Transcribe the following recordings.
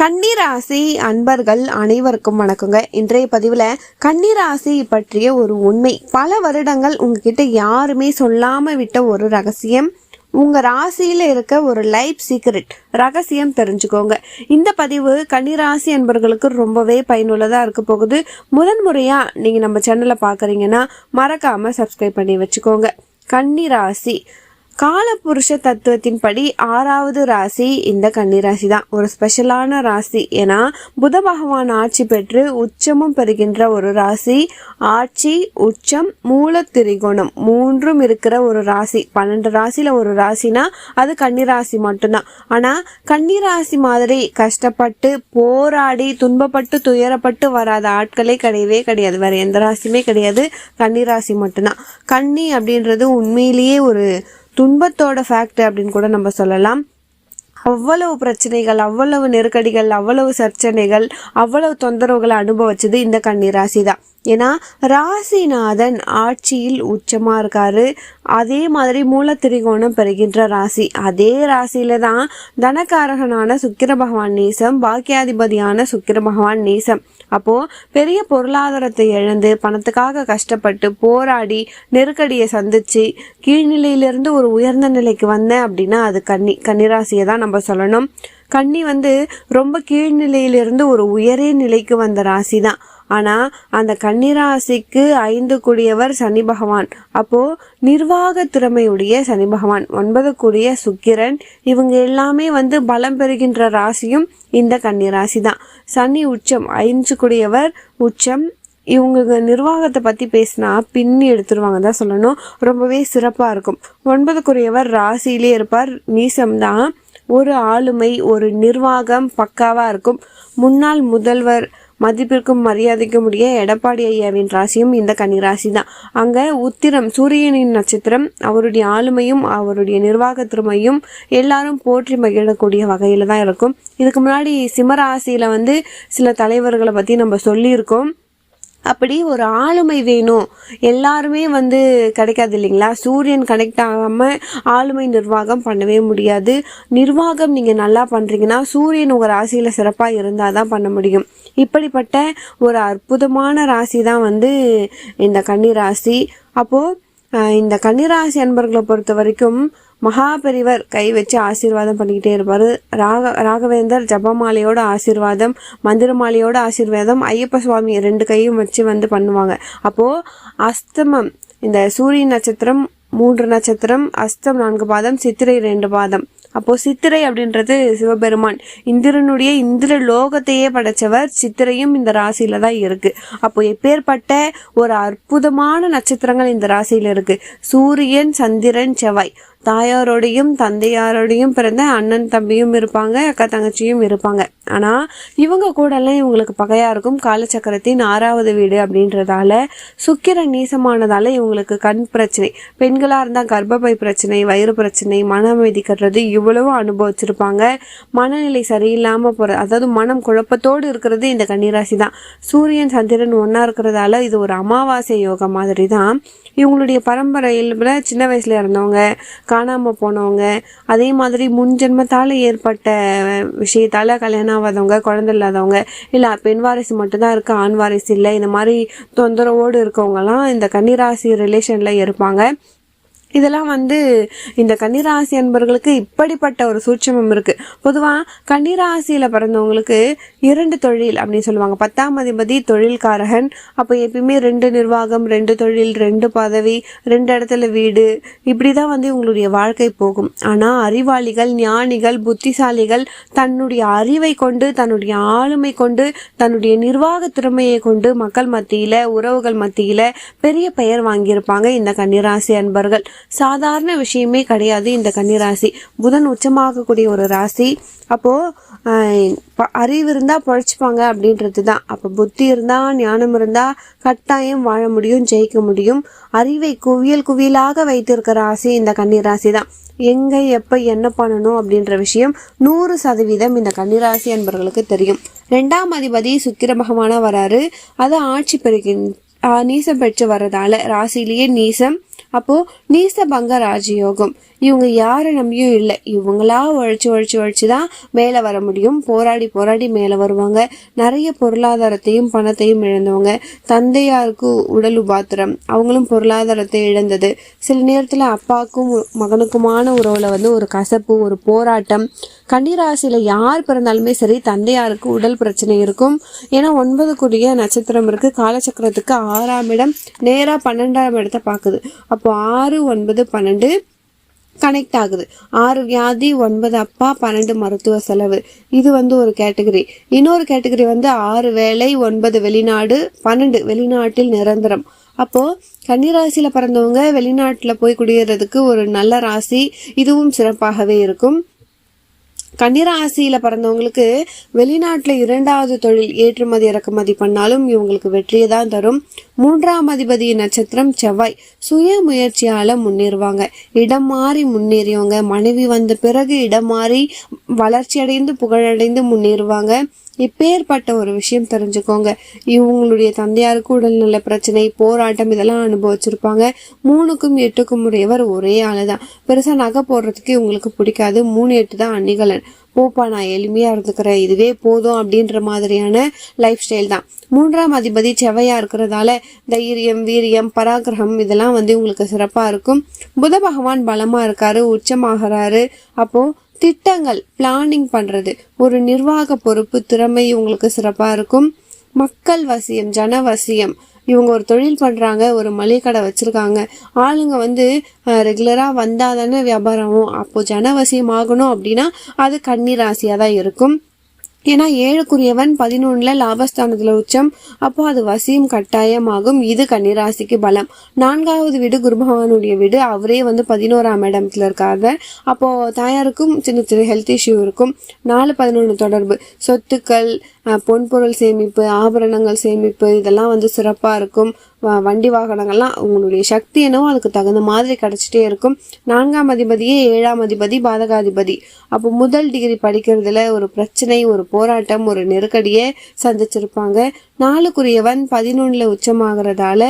கன்னிராசி அன்பர்கள் அனைவருக்கும் வணக்கங்க. இன்றைய பதிவில் கன்னிராசி பற்றிய ஒரு உண்மை. பல வருடங்கள் உங்ககிட்ட யாருமே சொல்லாம விட்ட ஒரு ரகசியம். உங்க ராசியில இருக்க ஒரு லைஃப் சீக்ரெட் ரகசியம் தெரிஞ்சுக்கோங்க. இந்த பதிவு கன்னிராசி அன்பர்களுக்கு ரொம்பவே பயனுள்ளதா இருக்க போகுது. முதன் நீங்க நம்ம சேனலை பாக்குறீங்கன்னா மறக்காம சப்ஸ்கிரைப் பண்ணி வச்சுக்கோங்க. கன்னிராசி காலபுருஷ தத்துவத்தின்படி ஆறாவது ராசி இந்த கன்னிராசி தான் ஒரு ஸ்பெஷலான ராசி. ஏன்னா புத பகவான் ஆட்சி பெற்று உச்சமும் பெறுகின்ற ஒரு ராசி. ஆட்சி உச்சம் மூல திரிகோணம் மூன்றும் இருக்கிற ஒரு ராசி. பன்னெண்டு ராசியில ஒரு ராசினா அது கன்னிராசி மட்டும்தான். ஆனா கன்னிராசி மாதிரி கஷ்டப்பட்டு போராடி துன்பப்பட்டு துயரப்பட்டு வராத ஆட்களே கிடையவே கிடையாது. வேற எந்த ராசியுமே கிடையாது. கன்னிராசி மட்டும்தான். கன்னி அப்படின்றது உண்மையிலேயே ஒரு துன்பத்தோட ஃபேக்ட் அப்படின்னு கூட நம்ம சொல்லலாம். அவ்வளவு பிரச்சனைகள் அவ்வளவு நெருக்கடிகள் அவ்வளவு சர்ச்சனைகள் அவ்வளவு தொந்தரவுகளை அனுபவிச்சது இந்த கன்னிராசி தான் ஏன்னா ராசிநாதன் ஆட்சியில் உச்சமாக இருக்காரு. அதே மாதிரி மூல திரிகோணம் பெறுகின்ற ராசி. அதே ராசியில தான் தனக்காரகனான சுக்கிர பகவான் நேசம் பாக்கியாதிபதியான சுக்கிர பகவான் நேசம். அப்போ பெரிய பொருளாதாரத்தை இழந்து பணத்துக்காக கஷ்டப்பட்டு போராடி நெருக்கடியை சந்திச்சு கீழ்நிலையிலிருந்து ஒரு உயர்ந்த நிலைக்கு வந்தேன் அப்படின்னா அது கன்னி கன்னிராசியை தான் நம்ம சொல்லணும். கன்னி வந்து ரொம்ப கீழ்நிலையிலிருந்து ஒரு உயரே நிலைக்கு வந்த ராசி தான் ஆனால் அந்த கன்னிராசிக்கு ஐந்து கூடியவர் சனி பகவான். அப்போ நிர்வாக திறமையுடைய சனி பகவான். ஒன்பது கூடிய சுக்கிரன். இவங்க எல்லாமே வந்து பலம் பெறுகின்ற ராசியும் இந்த கன்னிராசி தான் சனி உச்சம் ஐந்து கூடியவர் உச்சம். இவங்க நிர்வாகத்தை பற்றி பேசினா பின்னி எடுத்துருவாங்க தான் சொல்லணும். ரொம்பவே சிறப்பாக இருக்கும். ஒன்பதுக்குரியவர் ராசியிலே இருப்பார். நீசம் தான் ஒரு ஆளுமை ஒரு நிர்வாகம் பக்காவாக இருக்கும். முன்னாள் முதல்வர் மதிப்பிற்கும் மரியாதைக்கும் உடைய எடப்பாடி ஐயாவின் ராசியும் இந்த கன்னிராசி தான் அங்க உத்திரம் சூரியனின் நட்சத்திரம் அவருடைய ஆளுமையும் அவருடைய நிர்வாக திறமையும் எல்லாரும் போற்றி மகிழக்கூடிய வகையில தான் இருக்கும். இதுக்கு முன்னாடி சிம்மராசியில வந்து சில தலைவர்களை பத்தி நம்ம சொல்லியிருக்கோம். அப்படி ஒரு ஆளுமை வேணும். எல்லாருமே வந்து கிடைக்காது இல்லைங்களா? சூரியன் கனெக்ட் ஆகாமல் ஆளுமை நிர்வாகம் பண்ணவே முடியாது. நிர்வாகம் நீங்கள் நல்லா பண்ணுறீங்கன்னா சூரியன் உங்கள் ராசியில் சிறப்பாக இருந்தால் தான் பண்ண முடியும். இப்படிப்பட்ட ஒரு அற்புதமான ராசி தான் வந்து இந்த கன்னி ராசி. அப்போது இந்த கன்னிராசி அன்பர்களை பொறுத்த வரைக்கும் மகாபெரிவர் கை வச்சு ஆசீர்வாதம் பண்ணிக்கிட்டே இருப்பார். ராக ராகவேந்தர் ஜபமாலையோட ஆசீர்வாதம் மந்திரமாலையோட ஆசீர்வாதம் ஐயப்ப சுவாமி ரெண்டு கையும் வச்சு வந்து பண்ணுவாங்க. அப்போது அஸ்தமம் இந்த சூரிய நட்சத்திரம் மூன்று நட்சத்திரம் அஸ்தம் நான்கு பாதம் சித்திரை ரெண்டு பாதம். அப்போ சித்திரை அப்படின்றது சிவபெருமான். இந்திரனுடைய இந்திர லோகத்தையே படைச்சவர் சித்திரையும் இந்த ராசியில தான் இருக்கு. அப்போ எப்பேற்பட்ட ஒரு அற்புதமான நட்சத்திரங்கள் இந்த ராசியில இருக்கு. சூரியன் சந்திரன் செவ்வாய். தாயாரோடையும் தந்தையாரோடையும் பிறந்த அண்ணன் தம்பியும் இருப்பாங்க அக்கா தங்கச்சியும் இருப்பாங்க. ஆனால் இவங்க கூடலாம் இவங்களுக்கு பகையாக இருக்கும். காலச்சக்கரத்தின் ஆறாவது வீடு அப்படின்றதால சுக்கிரன் நீசமானதால் இவங்களுக்கு கண் பிரச்சனை. பெண்களாக இருந்தால் கர்ப்பப்பை பிரச்சனை வயிறு பிரச்சனை மன அமைதி கட்டுறது இவ்வளவும் அனுபவிச்சிருப்பாங்க. மனநிலை சரியில்லாமல் போகிற அதாவது மனம் குழப்பத்தோடு இருக்கிறது இந்த கன்னிராசி தான் சூரியன் சந்திரன் ஒன்றா இருக்கிறதால இது ஒரு அமாவாசை யோகம் மாதிரி தான் இவங்களுடைய பரம்பரையில் சின்ன வயசுல இருந்தவங்க காணாமல் போனவங்க அதே மாதிரி முன்ஜென்மத்தால் ஏற்பட்ட விஷயத்தால் கல்யாணம் ஆகாதவங்க குழந்தை இல்லாதவங்க இல்லை பெண் வாரிசு மட்டும்தான் இருக்குது ஆண் வாரிசு இல்லை இந்த மாதிரி தொந்தரவோடு இருக்கவங்கலாம் இந்த கன்னிராசி ரிலேஷனில் இருப்பாங்க. இதெல்லாம் வந்து இந்த கன்னிராசி அன்பர்களுக்கு இப்படிப்பட்ட ஒரு சூட்சமம் இருக்கு. பொதுவாக கன்னிராசியில் பிறந்தவங்களுக்கு இரண்டு தொழில் அப்படின்னு சொல்லுவாங்க. பத்தாம் அதிபதி தொழில்காரகன் அப்போ எப்பயுமே ரெண்டு நிர்வாகம் ரெண்டு தொழில் ரெண்டு பதவி ரெண்டு இடத்துல வீடு இப்படி தான் வந்து உங்களுடைய வாழ்க்கை போகும். ஆனால் அறிவாளிகள் ஞானிகள் புத்திசாலிகள் தன்னுடைய அறிவை கொண்டு தன்னுடைய ஆளுமை கொண்டு தன்னுடைய நிர்வாக திறமையை கொண்டு மக்கள் மத்தியில் உறவுகள் மத்தியில் பெரிய பெயர் வாங்கியிருப்பாங்க இந்த கன்னிராசி அன்பர்கள். சாதாரண விஷயமே கிடையாது இந்த கன்னிராசி. புதன் உச்சமாகக்கூடிய ஒரு ராசி. அப்போது அறிவு இருந்தால் பழச்சிப்பாங்க அப்படின்றது தான் அப்போ புத்தி இருந்தால் ஞானம் இருந்தால் கட்டாயம் வாழ முடியும் ஜெயிக்க முடியும். அறிவை குவியல் குவியலாக வைத்திருக்கிற ராசி இந்த கன்னிராசி தான் எங்கே எப்போ என்ன பண்ணணும் அப்படின்ற விஷயம் நூறு சதவீதம் இந்த கன்னிராசி என்பவர்களுக்கு தெரியும். ரெண்டாம் அதிபதி சுக்கிர பகவானாக வராரு. அது ஆட்சி பெறுகின்ற நீசம் பெற்று வர்றதால ராசிலேயே நீசம் அப்போ நீசபங்க ராஜயோகம். இவங்க யாரை நம்பியும் இல்லை. இவங்களா உழைச்சி உழைச்சி உழைச்சி தான் மேலே வர முடியும். போராடி போராடி மேலே வருவாங்க. நிறைய பொருளாதாரத்தையும் பணத்தையும் இழந்தவங்க. தந்தையாருக்கு உடல் உபாத்திரம். அவங்களும் பொருளாதாரத்தை இழந்தது. சில நேரத்தில் அப்பாவுக்கும் மகனுக்குமான உறவில் வந்து ஒரு கசப்பு ஒரு போராட்டம். கன்னிராசியில் யார் பிறந்தாலுமே சரி தந்தையாருக்கு உடல் பிரச்சனை இருக்கும். ஏன்னா ஒன்பதுக்குரிய நட்சத்திரம் இருக்குது காலச்சக்கரத்துக்கு ஆறாம் இடம் நேராக பன்னெண்டாம் இடத்தை பார்க்குது. அப்போ ஆறு ஒன்பது பன்னெண்டு கனெக்ட் ஆகுது. ஆறு வியாதி ஒன்பது அப்பா பன்னெண்டு மருத்துவ செலவு. இது வந்து ஒரு கேட்டகரி இன்னொரு கேட்டகரி வந்து ஆறு வேலை ஒன்பது வெளிநாடு பன்னெண்டு வெளிநாட்டில் நிரந்தரம். அப்போது கன்னிராசியில் பிறந்தவங்க வெளிநாட்டில் போய் குடியேறதுக்கு ஒரு நல்ல ராசி இதுவும் சிறப்பாகவே இருக்கும். கன்னிராசியில பிறந்தவங்களுக்கு வெளிநாட்டில் இரண்டாவது தொழில் ஏற்றுமதி இறக்குமதி பண்ணாலும் இவங்களுக்கு வெற்றியை தான் தரும். மூன்றாம் அதிபதி நட்சத்திரம் செவ்வாய். சுய முயற்சியால முன்னேறுவாங்க. இடம் மாறி முன்னேறியவங்க. மனைவி வந்த பிறகு இடம் மாறி வளர்ச்சி அடைந்து புகழடைந்து முன்னேறுவாங்க. இப்பேற்பட்ட ஒரு விஷயம் தெரிஞ்சுக்கோங்க. இவங்களுடைய தந்தையாருக்கு உடல்நல பிரச்சனை போராட்டம் இதெல்லாம் அனுபவிச்சிருப்பாங்க. மூணுக்கும் எட்டுக்கும் உடையவர் ஒரே ஆளு தான் பெருசா நகை போடுறதுக்கு இவங்களுக்கு பிடிக்காது. மூணு எட்டு தான் அணிகலன். போப்பா நான் எளிமையா இருந்துக்கிறேன். இதுவே போதும் அப்படின்ற மாதிரியான லைஃப் ஸ்டைல் தான். மூன்றாம் அதிபதி செவையா இருக்கிறதால தைரியம் வீரியம் பராக்கிரகம் இதெல்லாம் வந்து உங்களுக்கு சிறப்பா இருக்கும். புத பகவான் பலமா இருக்காரு உச்சமாகறாரு. அப்போ திட்டங்கள் பிளானிங் பண்ணுறது ஒரு நிர்வாக பொறுப்பு திறமை இவங்களுக்கு சிறப்பாக இருக்கும். மக்கள் வசியம் ஜனவசியம் இவங்க ஒரு தொழில் பண்ணுறாங்க ஒரு மளிகை கடை வச்சுருக்காங்க. ஆளுங்க வந்து ரெகுலராக வந்தால் தானே வியாபாரம் அப்போது ஜனவசியம் ஆகணும் அப்படின்னா அது கன்னி ராசியாக தான் இருக்கும். ஏன்னா ஏழுக்குரியவன் பதினொன்னுல லாபஸ்தானத்துல உச்சம். அப்போ அது வசியும் கட்டாயமாகும். இது கன்னிராசிக்கு பலம். நான்காவது வீடு குருபகவானுடைய வீடு. அவரே வந்து பதினோராம் இடத்துல இருக்காத அப்போ தாயாருக்கும் சின்ன சின்ன ஹெல்த் இஷ்யூ இருக்கும். நாலு பதினொன்று தொடர்பு. சொத்துக்கள் பொன்பொருள் சேமிப்பு ஆபரணங்கள் சேமிப்பு இதெல்லாம் வந்து சிறப்பாக இருக்கும். வண்டி வாகனங்கள்லாம் உங்களுடைய சக்தி என்னவோ அதுக்கு தகுந்த மாதிரி கிடச்சிட்டே இருக்கும். நான்காம் அதிபதியே ஏழாம் அதிபதி பாதகாதிபதி. அப்போ முதல் டிகிரி படிக்கிறதுல ஒரு பிரச்சனை ஒரு போராட்டம் ஒரு நெருக்கடியை சந்திச்சிருப்பாங்க. நாளுக்குரியவன் பதினொன்றில் உச்சமாகிறதால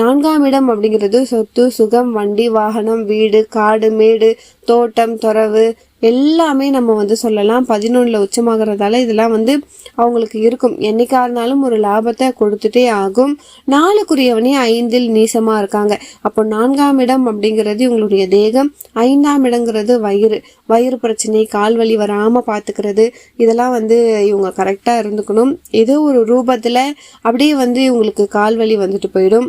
நான்காம் இடம் அப்படிங்கிறது சொத்து சுகம் வண்டி வாகனம் வீடு காடு மேடு தோட்டம் துறவு எல்லாமே நம்ம வந்து சொல்லலாம். பதினொன்றில் உச்சமாகறதால இதெல்லாம் வந்து அவங்களுக்கு இருக்கும். என்னைக்கா இருந்தாலும் ஒரு லாபத்தை கொடுத்துட்டே ஆகும். நாளுக்குரியவனே ஐந்தில் நீசமாக இருக்காங்க. அப்போ நான்காம் இடம் அப்படிங்கிறது இவங்களுடைய தேகம். ஐந்தாம் இடங்கிறது வயிறு. வயிறு பிரச்சனை கால் வலி வராமல் பார்த்துக்கிறது இதெல்லாம் வந்து இவங்க கரெக்டாக இருந்துக்கணும். ஏதோ ஒரு ரூபத்தில் அப்படியே வந்து இவங்களுக்கு கால் வலி வந்துட்டு போயிடும்.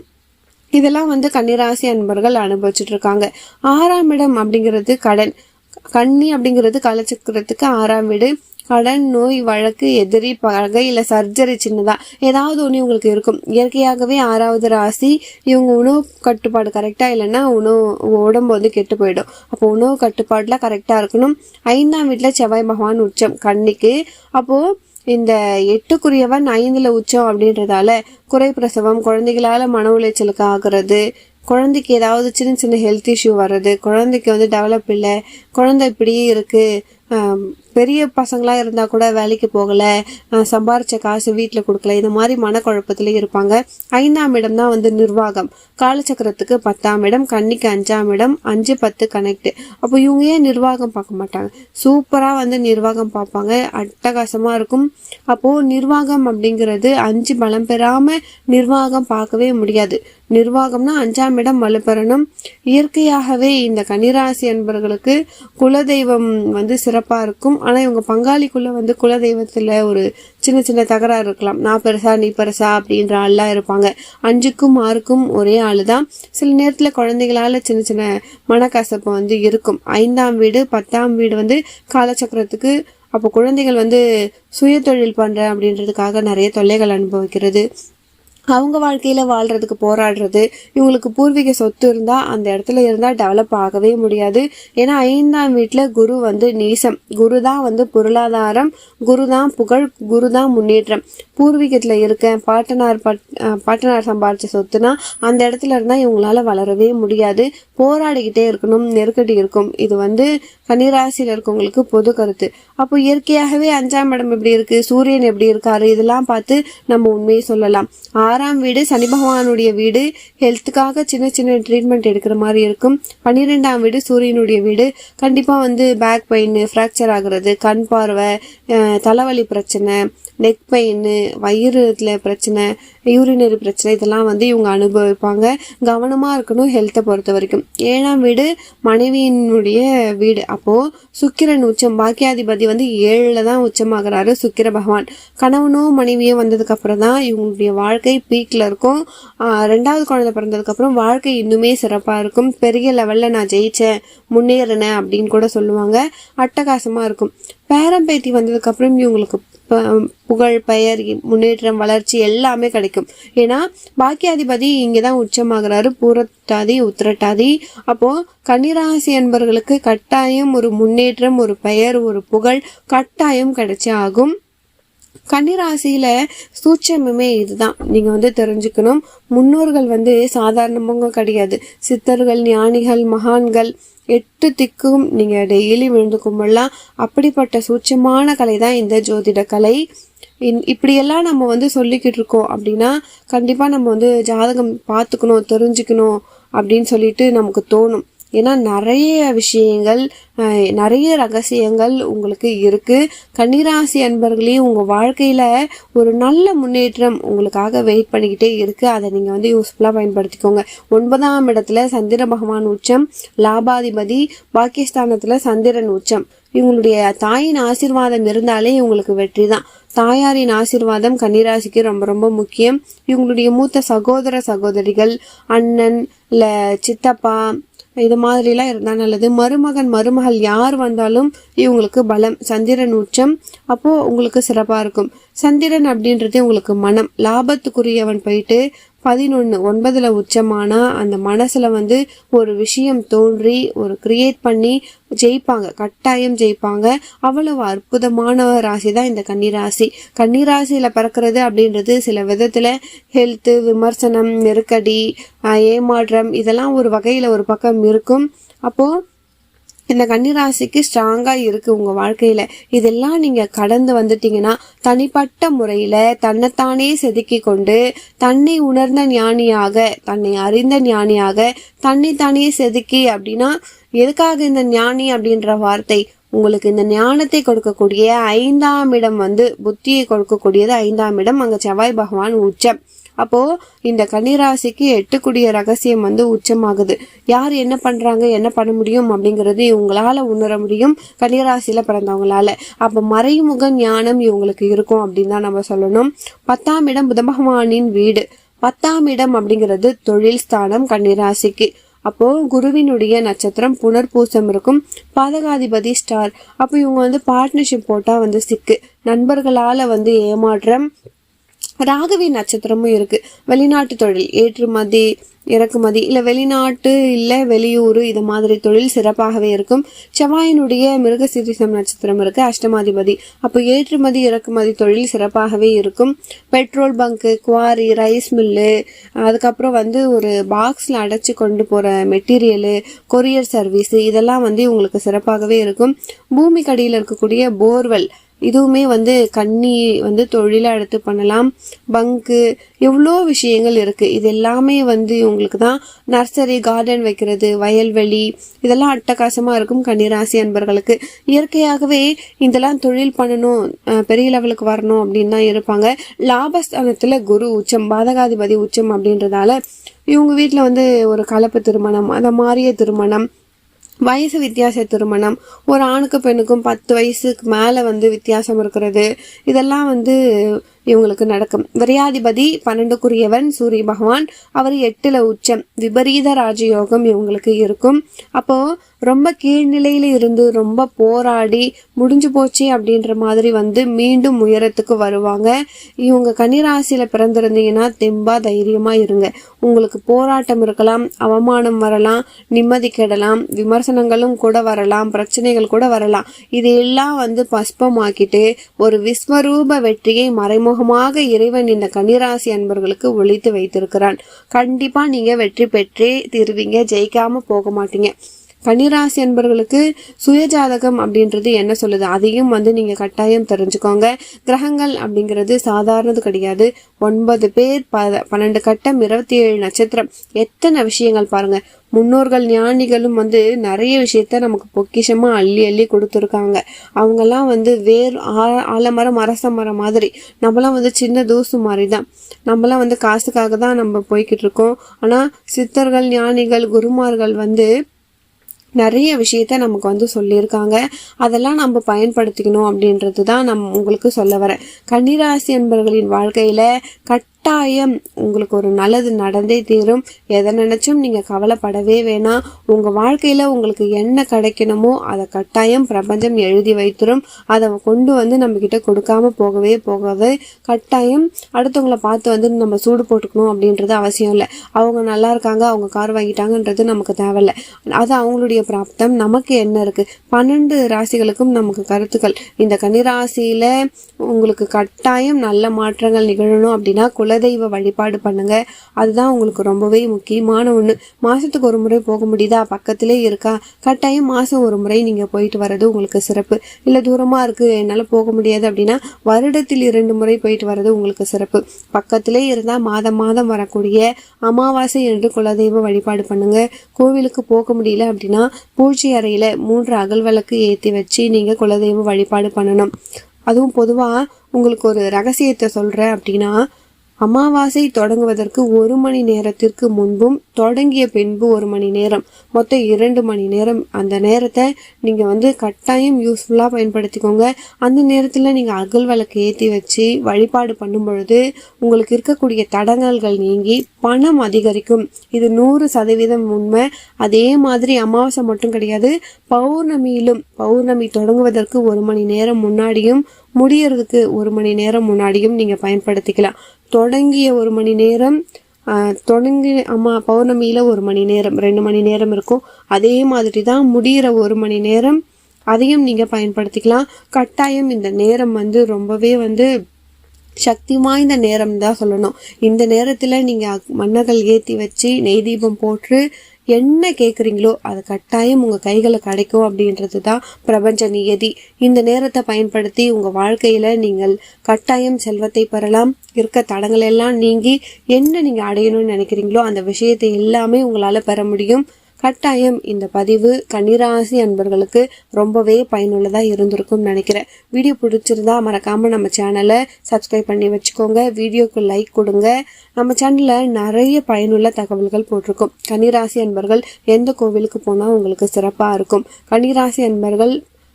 இதெல்லாம் வந்து கன்னிராசி அன்பர்கள் அனுபவிச்சுட்டு இருக்காங்க ஆறாம் இடம் அப்படிங்கிறது கடன். கன்னி அப்படிங்கிறது கலைச்சிக்கிறதுக்கு ஆறாம் வீடு. கடன் நோய் வழக்கு எதிரி பகை இல்லை சர்ஜரி சின்னதாக ஏதாவது ஒன்று உங்களுக்கு இருக்கும். இயற்கையாகவே ஆறாவது ராசி இவங்க உணவு கட்டுப்பாடு கரெக்டாக இல்லைன்னா உணவு உடம்பு வந்து கெட்டு போயிடும். அப்போ உணவு கட்டுப்பாடெலாம் கரெக்டாக இருக்கணும். ஐந்தாம் வீட்டில் செவ்வாய் பகவான் உச்சம் கண்ணிக்கு அப்போது இந்த எட்டுக்குரியவன் ஐந்தில் உச்சம் அப்படின்றதால குறை பிரசவம் குழந்தைகளால் மன உளைச்சலுக்கு ஆகிறது குழந்தைக்கு ஏதாவது சின்ன சின்ன ஹெல்த் இஷ்யூ வர்றது குழந்தைக்கு வந்து டெவலப் இல்லை குழந்தை இப்படியே இருக்குது பெரிய பசங்களாக இருந்தால் கூட வேலைக்கு போகலை சம்பாரித்த காசு வீட்டில் கொடுக்கல இந்த மாதிரி மனக்குழப்பத்திலே இருப்பாங்க. ஐந்தாம் இடம் தான் வந்து நிர்வாகம். காலச்சக்கரத்துக்கு பத்தாம் இடம் கன்னிக்கு அஞ்சாம் இடம் அஞ்சு பத்து கனெக்ட் அப்போ இவங்க ஏன் நிர்வாகம் பார்க்க மாட்டாங்க? சூப்பராக வந்து நிர்வாகம் பார்ப்பாங்க அட்டகாசமாக இருக்கும். அப்போது நிர்வாகம் அப்படிங்கிறது அஞ்சு பலம் பெறாமல் நிர்வாகம் பார்க்கவே முடியாது. நிர்வாகம்னா அஞ்சாம் இடம் வலுப்பெறணும் இயற்கையாகவே இந்த கன்னிராசி என்பவர்களுக்கு குலதெய்வம் வந்து சிறப்பாக இருக்கும். ஆனால் இவங்க பங்காளிக்குள்ளே வந்து குலதெய்வத்தில் ஒரு சின்ன சின்ன தகராறு இருக்கலாம். நான் பெருசா நீ பெருசா அப்படின்ற ஆள்லாம் இருப்பாங்க. அஞ்சுக்கும் ஆறுக்கும் ஒரே ஆள் தான் சில நேரத்தில் குழந்தைகளால் சின்ன சின்ன மனக்கசப்பு வந்து இருக்கும். ஐந்தாம் வீடு பத்தாம் வீடு வந்து காலச்சக்கரத்துக்கு அப்போ குழந்தைகள் வந்து சுய தொழில் பண்ணுறேன் அப்படின்றதுக்காக நிறைய தொல்லைகள் அனுபவிக்கிறது. அவங்க வாழ்க்கையில் வாழ்கிறதுக்கு போராடுறது இவங்களுக்கு பூர்வீக சொத்து இருந்தால் அந்த இடத்துல இருந்தால் டெவலப் ஆகவே முடியாது. ஏன்னா ஐந்தாம் வீட்டில் குரு வந்து நீசம். குரு தான் வந்து பொருளாதாரம் குரு தான் புகழ் குரு தான் முன்னேற்றம். பூர்வீகத்தில் இருக்கேன் பாட்டனார் பட் பாட்டனார் சம்பாதிச்ச சொத்துனா அந்த இடத்துல இருந்தால் இவங்களால வளரவே முடியாது. போராடிக்கிட்டே இருக்கணும் நெருக்கடி இருக்கும். இது வந்து கன்னிராசியில் இருக்கவங்களுக்கு பொது கருத்து. அப்போ இயற்கையாகவே அஞ்சாம் இடம் எப்படி இருக்குது சூரியன் எப்படி இருக்காரு இதெல்லாம் பார்த்து நம்ம உண்மையை சொல்லலாம். ஆறாம் வீடு சனி பகவானுடைய வீடு ஹெல்த்துக்காக சின்ன சின்ன ட்ரீட்மெண்ட் எடுக்கிற மாதிரி இருக்கும். பன்னிரெண்டாம் வீடு சூரியனுடைய வீடு. கண்டிப்பாக வந்து பேக் பெயின் ஃப்ராக்சர் ஆகுறது கண் பார்வை தலைவலி பிரச்சனை நெக் பெயின் வயிறுல பிரச்சனை யூரினரி பிரச்சனை இதெல்லாம் வந்து இவங்க அனுபவிப்பாங்க. கவனமாக இருக்கணும் ஹெல்த்தை பொறுத்த வரைக்கும். ஏழாம் வீடு மனைவியினுடைய வீடு. அப்போது சுக்கிரன் உச்சம். பாக்கியாதிபதி வந்து ஏழில் தான் உச்சமாகிறாரு சுக்கிர பகவான். கணவனும் மனைவியும் வந்ததுக்கப்புறம் தான் இவங்களுடைய வாழ்க்கை பீக்கில் இருக்கும். ரெண்டாவது குழந்தை பிறந்ததுக்கப்புறம் வாழ்க்கை இன்னுமே சிறப்பாக இருக்கும். பெரிய லெவலில் நான் ஜெயித்தேன் முன்னேறினேன் அப்படின்னு கூட சொல்லுவாங்க. அட்டகாசமாக இருக்கும். பேரம்பேத்தி வந்ததுக்கப்புறம் இவங்களுக்கு புகழ் பெயர் முன்னேற்றம் வளர்ச்சி எல்லாமே கிடைக்கும். ஏன்னா பாக்கியாதிபதி இங்கே தான் உச்சமாகிறாரு. பூரட்டாதி உத்திரட்டாதி. அப்போது கன்னிராசி என்பவர்களுக்கு கட்டாயம் ஒரு முன்னேற்றம் ஒரு பெயர் ஒரு புகழ் கட்டாயம் கிடைச்சே ஆகும். கன்னிராசியில சூட்சமுமே இதுதான். நீங்க வந்து தெரிஞ்சுக்கணும். முன்னோர்கள் வந்து சாதாரணமாக கிடையாது. சித்தர்கள் ஞானிகள் மகான்கள் எட்டு திக்கும் நீங்க டெய்லி விழுந்துக்கும்பெல்லாம் அப்படிப்பட்ட சூட்சமான கலை தான் இந்த ஜோதிட கலை. இன் இப்படியெல்லாம் நம்ம வந்து சொல்லிக்கிட்டு இருக்கோம் அப்படின்னா கண்டிப்பாக நம்ம வந்து ஜாதகம் பார்த்துக்கணும் தெரிஞ்சுக்கணும் அப்படின்னு சொல்லிட்டு நமக்கு தோணும். ஏன்னா நிறைய விஷயங்கள் நிறைய ரகசியங்கள் உங்களுக்கு இருக்குது கன்னிராசி அன்பர்களே உங்கள் வாழ்க்கையில் ஒரு நல்ல முன்னேற்றம் உங்களுக்காக வெயிட் பண்ணிக்கிட்டே இருக்குது அதை நீங்கள் வந்து யூஸ்ஃபுல்லாக பயன்படுத்திக்கோங்க. ஒன்பதாம் இடத்துல சந்திர பகவான் உச்சம் லாபாதிபதி பாகிஸ்தானத்தில் சந்திரன் உச்சம். இவங்களுடைய தாயின் ஆசிர்வாதம் இருந்தாலே இவங்களுக்கு வெற்றி தான். தாயாரின் ஆசிர்வாதம் கன்னிராசிக்கு ரொம்ப ரொம்ப முக்கியம். இவங்களுடைய மூத்த சகோதர சகோதரிகள் அண்ணன் இல்லை சித்தப்பா இது மாதிரிலாம் இருந்தால் நல்லது. மருமகன் மருமகள் யார் வந்தாலும் இவங்களுக்கு பலம் சந்திரன் உச்சம். அப்போது உங்களுக்கு சிறப்பாக இருக்கும். சந்திரன் அப்படின்றது உங்களுக்கு மனம். லாபத்துக்குரியவன் போயிட்டு பதினொன்று ஒன்பதில் உச்சமானால் அந்த மனசில் வந்து ஒரு விஷயம் தோன்றி ஒரு கிரியேட் பண்ணி ஜெயிப்பாங்க கட்டாயம் ஜெயிப்பாங்க. அவ்வளவு அற்புதமான ராசி தான் இந்த கன்னிராசி. கன்னிராசியில் பிறக்கிறது அப்படின்றது சில விதத்தில் ஹெல்த்து விமர்சனம் நெருக்கடி ஏமாற்றம் இதெல்லாம் ஒரு வகையில் ஒரு பக்கம் இருக்கும். அப்போது இந்த கன்னிராசிக்கு ஸ்ட்ராங்காக இருக்குது உங்கள் வாழ்க்கையில். இதெல்லாம் நீங்கள் கடந்து வந்துட்டீங்கன்னா தனிப்பட்ட முறையில் தன்னைத்தானே செதுக்கி கொண்டு தன்னை உணர்ந்த ஞானியாக தன்னை அறிந்த ஞானியாக தன்னை தானே செதுக்கி அப்படின்னா எதுக்காக இந்த ஞானி அப்படின்ற வார்த்தை? உங்களுக்கு இந்த ஞானத்தை கொடுக்கக்கூடிய ஐந்தாம் இடம் வந்து புத்தியை கொடுக்கக்கூடியது ஐந்தாம் இடம் அங்கே செவ்வாய் பகவான் உச்சம். அப்போது இந்த கன்னிராசிக்கு எட்டுக்குடிய ரகசியம் வந்து உச்சமாகுது. யார் என்ன பண்ணுறாங்க என்ன பண்ண முடியும் அப்படிங்கிறது இவங்களால உணர முடியும். கன்னிராசியில் பிறந்தவங்களால. அப்போ மறைமுக ஞானம் இவங்களுக்கு இருக்கும் அப்படின்னு தான் நம்ம சொல்லணும். பத்தாம் இடம் புத பகவானின் வீடு. பத்தாம் இடம் அப்படிங்கிறது தொழில் ஸ்தானம் கன்னிராசிக்கு. அப்போ குருவினுடைய நட்சத்திரம் புனர்பூசம் இருக்கும். பாதகாதிபதி ஸ்டார் அப்போ இவங்க வந்து பார்ட்னர்ஷிப் போட்டா வந்து சிக்கு. நண்பர்களால வந்து ஏமாற்றம் ராகவி நட்சத்திரமும் இருக்குது வெளிநாட்டு தொழில் ஏற்றுமதி இறக்குமதி இல்லை வெளிநாட்டு இல்லை வெளியூர் இது மாதிரி தொழில் சிறப்பாகவே இருக்கும். செவ்வாயினுடைய மிருகசீரிசம் நட்சத்திரம் இருக்குது அஷ்டமாதிபதி. அப்போ ஏற்றுமதி இறக்குமதி தொழில் சிறப்பாகவே இருக்கும். Petrol bunk quarry rice mill அதுக்கப்புறம் வந்து ஒரு பாக்ஸில் அடைச்சி கொண்டு போகிற மெட்டீரியலு கொரியர் சர்வீஸு இதெல்லாம் வந்து உங்களுக்கு சிறப்பாகவே இருக்கும். பூமிக்கடியில் இருக்கக்கூடிய போர்வெல் இதுவுமே வந்து கண்ணி வந்து தொழிலாக எடுத்து பண்ணலாம். பங்கு எவ்வளோ விஷயங்கள் இருக்குது இது எல்லாமே வந்து இவங்களுக்கு தான் நர்சரி கார்டன் வைக்கிறது வயல்வெளி இதெல்லாம் அட்டகாசமாக இருக்கும் கன்னிராசி அன்பர்களுக்கு. இயற்கையாகவே இதெல்லாம் தொழில் பண்ணணும் பெரிய லெவலுக்கு வரணும் அப்படின்னு தான் இருப்பாங்க. லாபஸ்தானத்தில் குரு உச்சம் பாதகாதிபதி உச்சம் அப்படின்றதால இவங்க வீட்டில் வந்து ஒரு கலப்பு திருமணம் அந்த மாறிய திருமணம் வயசு வித்தியாச திருமணம். ஒரு ஆணுக்கு பெண்ணுக்கும் பத்து வயசுக்கு மேலே வந்து வித்தியாசம் இருக்கிறது. இதெல்லாம் வந்து இவங்களுக்கு நடக்கும். விரையாதிபதி பன்னெண்டுக்குரியவன் சூரிய பகவான் அவர் எட்டுல உச்சம். விபரீத ராஜயோகம் இவங்களுக்கு இருக்கும். அப்போ ரொம்ப கீழ்நிலையில இருந்து ரொம்ப போராடி முடிஞ்சு போச்சு அப்படின்ற மாதிரி வந்து மீண்டும் உயரத்துக்கு வருவாங்க. இவங்க கன்னிராசியில பிறந்திருந்தீங்கன்னா தெம்பா தைரியமா இருங்க. உங்களுக்கு போராட்டம் இருக்கலாம் அவமானம் வரலாம் நிம்மதி கெடலாம் விமர்சனங்களும் கூட வரலாம் பிரச்சனைகள் கூட வரலாம். இதையெல்லாம் வந்து பஸ்பமாக்கிட்டு ஒரு விஸ்வரூப வெற்றியை மறைமுகமாக இறைவன் இந்த கன்னிராசி அன்பர்களுக்கு ஒழித்து வைத்திருக்கிறான். கண்டிப்பா நீங்க வெற்றி பெற்றே தீர்வீங்க. ஜெயிக்காம போக மாட்டீங்க. கன்னிராசி அன்பர்களுக்கு சுயஜாதகம் அப்படின்றது என்ன சொல்லுது? அதையும் வந்து நீங்க கட்டாயம் தெரிஞ்சுக்கோங்க. கிரகங்கள் அப்படிங்கிறது சாதாரணது கிடையாது. ஒன்பது பேர் ப பன்னெண்டு கட்டம் இருபத்தி ஏழு நட்சத்திரம். எத்தனை விஷயங்கள் பாருங்க. முன்னோர்கள் ஞானிகளும் வந்து நிறைய விஷயத்த நமக்கு பொக்கிஷமாக அள்ளி அள்ளி கொடுத்துருக்காங்க. அவங்கெல்லாம் வந்து வேர் ஆலமரம் அரச மரம் மாதிரி. நம்மலாம் வந்து சின்ன தூசு மாதிரி தான் நம்மலாம் வந்து காசுக்காக தான் நம்ம போய்கிட்டு இருக்கோம். ஆனால் சித்தர்கள் ஞானிகள் குருமார்கள் வந்து நிறைய விஷயத்த நமக்கு வந்து சொல்லியிருக்காங்க. அதெல்லாம் நம்ம பயன்படுத்திக்கணும் அப்படின்றது தான் நம் உங்களுக்கு சொல்ல வரேன். கன்னிராசி என்பவர்களின் வாழ்க்கையில கட்டாயம் உங்களுக்கு ஒரு நல்லது நடந்தே தீரும். எதை நினைச்சும் நீங்க கவலைப்படவே வேணாம். உங்க வாழ்க்கையில உங்களுக்கு என்ன கிடைக்கணுமோ அதை கட்டாயம் பிரபஞ்சம் எழுதி வைத்திரும். அதை கொண்டு வந்து நம்ம கிட்ட கொடுக்காம போகவே போகாது. கட்டாயம் அடுத்தவங்களை பார்த்து வந்து நம்ம சூடு போட்டுக்கணும் அப்படின்றது அவசியம் இல்லை. அவங்க நல்லா இருக்காங்க அவங்க கார் வாங்கிட்டாங்கன்றது நமக்கு தேவையில்லை. அது அவங்களுடைய பிராப்தம் நமக்கு என்ன இருக்கு? பன்னெண்டு ராசிகளுக்கும் நமக்கு கருத்துக்கள். இந்த கன்னிராசியில உங்களுக்கு கட்டாயம் நல்ல மாற்றங்கள் நிகழணும் அப்படின்னா குலதெய்வ வழிபாடு பண்ணுங்க. அதுதான் உங்களுக்கு ரொம்பவே முக்கியமான ஒன்று மாதத்துக்கு ஒரு முறை போக முடியுதா? பக்கத்திலே இருக்கா? கட்டாயம் மாதம் ஒரு முறை நீங்கள் போயிட்டு வர்றது உங்களுக்கு சிறப்பு. இல்லை தூரமாக இருக்குது என்னால் போக முடியாது அப்படின்னா வருடத்தில் இரண்டு முறை போயிட்டு வர்றது உங்களுக்கு சிறப்பு. பக்கத்திலே இருந்தால் மாதம் மாதம் வரக்கூடிய அமாவாசை என்று குலதெய்வ வழிபாடு பண்ணுங்க. கோவிலுக்கு போக முடியல அப்படின்னா பூஜை அறையில் மூன்று அகல் ஏற்றி வச்சு நீங்கள் குலதெய்வ வழிபாடு பண்ணணும். அதுவும் பொதுவாக உங்களுக்கு ஒரு ரகசியத்தை சொல்கிறேன் அப்படின்னா அமாவாசை தொடங்குவதற்கு ஒரு மணி நேரத்திற்கு முன்பும் தொடங்கிய பின்பு ஒரு மணி நேரம். மொத்தம் இரண்டு மணி நேரம். அந்த நேரத்தை நீங்க வந்து கட்டாயம் யூஸ்ஃபுல்லா பயன்படுத்திக்கோங்க. அந்த நேரத்துல நீங்க அகல் விளக்கு ஏத்தி வச்சு வழிபாடு பண்ணும் பொழுது உங்களுக்கு இருக்கக்கூடிய தடங்கல்கள் நீங்கி பணம் அதிகரிக்கும். இது நூறு சதவீதம் உண்மை. அதே மாதிரி அமாவாசை மட்டும் கிடையாது பௌர்ணமியிலும் பௌர்ணமி தொடங்குவதற்கு ஒரு மணி நேரம் முன்னாடியும் முடியறதுக்கு ஒரு மணி நேரம் முன்னாடியும் நீங்கள் பயன்படுத்திக்கலாம். தொடங்கிய ஒரு மணி நேரம் தொடங்கி அம்மா பௌர்ணமியில் ஒரு மணி நேரம் ரெண்டு மணி நேரம் இருக்கும். அதே மாதிரி தான் முடியிற ஒரு மணி நேரம் அதையும் நீங்கள் பயன்படுத்திக்கலாம். கட்டாயம் இந்த நேரம் வந்து ரொம்பவே வந்து சக்தி வாய்ந்த நேரம் தான் சொல்லணும். இந்த நேரத்தில் நீங்கள் மன்னர்கள் ஏற்றி வச்சு நெய் தீபம் போட்டு என்ன கேட்குறீங்களோ அது கட்டாயம் உங்கள் கைகளை கிடைக்கும் அப்படின்றது தான் பிரபஞ்ச நியதி. இந்த நேரத்தை பயன்படுத்தி உங்கள் வாழ்க்கையில் நீங்கள் கட்டாயம் செல்வத்தை பெறலாம். இருக்க தடங்கள் எல்லாம் நீங்கி என்ன நீங்கள் அடையணும்னு நினைக்கிறீங்களோ அந்த விஷயத்தை எல்லாமே உங்களால் பெற முடியும். கட்டாயம் இந்த பதிவு கன்னிராசி அன்பர்களுக்கு ரொம்பவே பயனுள்ளதாக இருந்திருக்கும் நினைக்கிறேன். வீடியோ பிடிச்சிருந்தா மறக்காமல் நம்ம சேனலை சப்ஸ்கிரைப் பண்ணி வச்சுக்கோங்க. வீடியோக்கு லைக் கொடுங்க. நம்ம சேனலில் நிறைய பயனுள்ள தகவல்கள் போட்டிருக்கோம். கன்னிராசி அன்பர்கள் எந்த கோவிலுக்கு போனால் உங்களுக்கு சிறப்பாக இருக்கும். கன்னிராசி அன்பர்கள்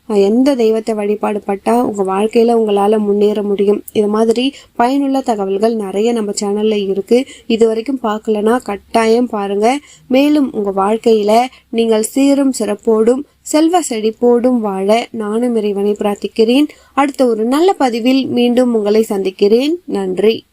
எந்த தெய்வத்தை வழிபாடு பட்டால் உங்கள் வாழ்க்கையில் உங்களால் முன்னேற முடியும்? இது மாதிரி பயனுள்ள தகவல்கள் நிறைய நம்ம சேனலில் இருக்குது இது வரைக்கும் பார்க்கலனா கட்டாயம் பாருங்கள் மேலும் உங்கள் வாழ்க்கையில் நீங்கள் சீரும் சிறப்போடும் செல்வ செழிப்போடும் வாழ நானும் இறைவனை பிரார்த்திக்கிறேன். அடுத்த ஒரு நல்ல பதிவில் மீண்டும் உங்களை சந்திக்கிறேன். நன்றி.